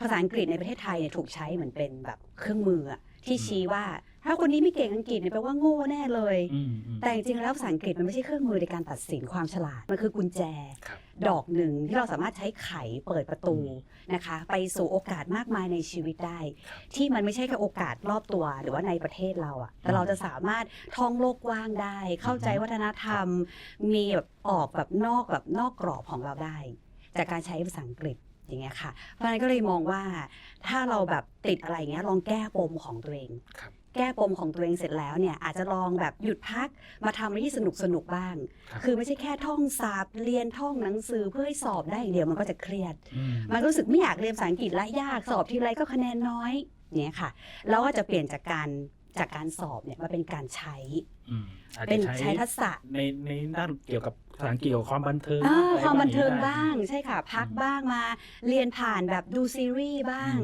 ภาษาอังกฤษในประเทศไทยเนี่ยถูกใช้เหมือนเป็นแบบเครื่องมืออะที่ชี้ว่า ถ้าคนนี้ไม่เก่งอังกฤษเนี่ยแปลว่าโง่แน่เลยอืมอืมแต่จริงๆแล้วภาษาอังกฤษมันไม่ใช่เครื่องมือในการตัดสินความฉลาด มันคือกุญแจครับดอกหนึ่งที่เราสามารถใช้ไขเปิดประตูนะคะ ไปสู่โอกาสมากมายในชีวิตได้ ที่มันไม่ใช่แค่โอกาสรอบตัวหรือว่าในประเทศเราอะแต่เราจะสามารถท่องโลกกว้างได้ เข้าใจวัฒนธรรม มีแบบออกแบบนอกแบบนอกกรอบของเราได้ จากการใช้ภาษาอังกฤษ อย่างเงี้ยค่ะ เพราะฉะนั้นก็เลยมองว่าถ้าเราแบบติดอะไรเงี้ยลองแก้ปมของตัวเองครับแก้ปมของตัวเองเสร็จแล้วเนี่ยอาจจะลองแบบหยุดพักมาทำอะไรที่สนุกสนุกๆบ้าง ครับคือไม่ใช่แค่ท่องศัพท์เรียนท่องหนังสือเพื่อให้สอบได้อย่างเดียวมันก็จะเครียด อืมมันก็รู้สึกไม่อยากเรียนภาษาอังกฤษและยากสอบทีไรก็คะแนนน้อยเนี่ยค่ะแล้วก็จะเปลี่ยนจากการ จากการสอบเนี่ยมาเป็นการใช้ อืมอาจเป็นจะใช้ทักษะ ในในด้านเกี่ยวกับภาษาอังกฤษเกี่ยวกับความบันเทิงอ่าอะไรความบันเทิงอย่บ้างใช่ค่ะ พักบ้างมา เรียนผ่านแบบดูซีรีส์บ้าง